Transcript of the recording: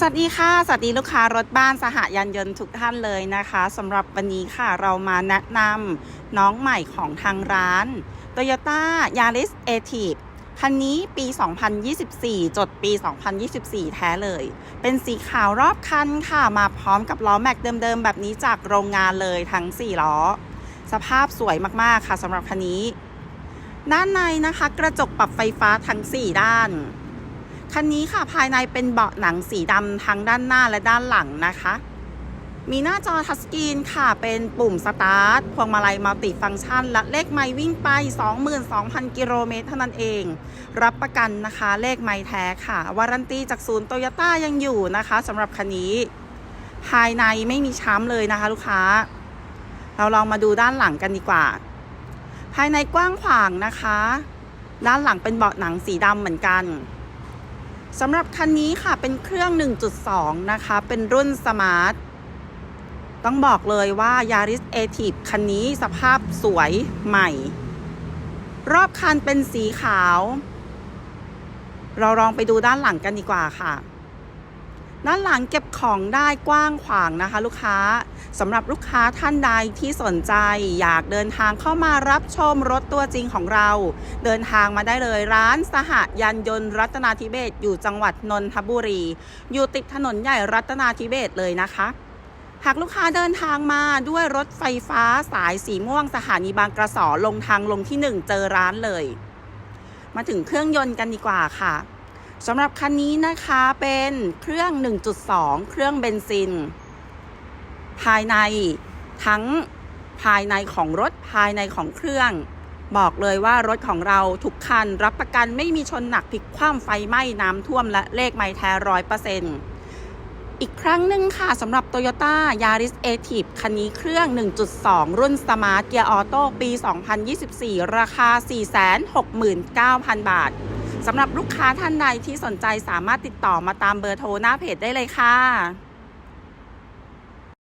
สวัสดีค่ะ สวัสดีลูกค้ารถบ้านสหยานยนต์ทุกท่านเลยนะคะสำหรับวันนี้ค่ะเรามาแนะนำน้องใหม่ของทางร้าน Toyota Yaris a t i v คันนี้ปี 2024 จดปี 2024 แท้เลย เป็นสีขาวรอบคันค่ะ มาพร้อมกับล้อแม็กเดิมๆ แบบนี้จากโรงงานเลยทั้ง 4 ล้อ สภาพสวยมากๆค่ะสำหรับคันนี้ ด้านในนะคะ กระจกปรับไฟฟ้าทั้ง 4 ด้าน คันนี้ค่ะภายในเป็นเบาะหนังสีดำทั้งด้านหน้าและด้านหลังนะคะ มีหน้าจอทัชสกรีนค่ะ เป็นปุ่มสตาร์ทพวงมาลัยมัลติฟังก์ชัน และเลขไมล์วิ่งไป 22,000 กิโลเมตรเท่านั้นเอง รับประกันนะคะเลขไมล์แท้ค่ะ วารันตีจากศูนย์โตโยต้ายังอยู่นะคะสำหรับคันนี้ ภายในไม่มีช้ำเลยนะคะลูกค้า เราลองมาดูด้านหลังกันดีกว่า ภายในกว้างขวางนะคะ ด้านหลังเป็นเบาะหนังสีดำเหมือนกัน สำหรับคันนี้ค่ะเป็นเครื่อง 1.2 นะคะ เป็นรุ่นสมาร์ทต้องบอกเลยว่า Yaris a t i v คันนี้สภาพสวยใหม่ รอบคันเป็นสีขาว เราลองไปดูด้านหลังกันดีกว่าค่ะ ด้านหลังเก็บของได้กว้างขวางนะคะ ลูกค้าสำหรับลูกค้าท่านใดที่สนใจ อยากเดินทางเข้ามารับชมรถตัวจริงของเรา เดินทางมาได้เลยร้านสหยานยนต์รัตนาธิเบศอยู่จังหวัดนนทบุรี อยู่ติดถนนใหญ่รัตนาธิเบศเลยนะคะ หากลูกค้าเดินทางมาด้วยรถไฟฟ้าสายสีม่วงสถานีบางกระสอลงทางลงที่ 1 เจอร้านเลย มาถึงเครื่องยนต์กันดีกว่าค่ะ สำหรับคันนี้นะคะเป็นเครื่อง 1.2 เครื่องเบนซิน ภายในทั้งภายในของรถภายในของเครื่อง บอกเลยว่ารถของเราทุกคันรับประกันไม่มีชนหนักพลิกคว่ำไฟไหม้น้ำท่วมและเลขไม้แท้ร้อยเปอร์เซ็นต์อีกครั้งหนึ่งค่ะสำหรับ Toyota Yaris a t i v คันนี้เครื่อง 1.2 รุ่น Smart Gear Auto ปี 2024 ราคา 469,000 บาท สำหรับลูกค้าท่านใดที่สนใจสามารถติดต่อมาตามเบอร์โทรหน้าเพจได้เลยค่ะ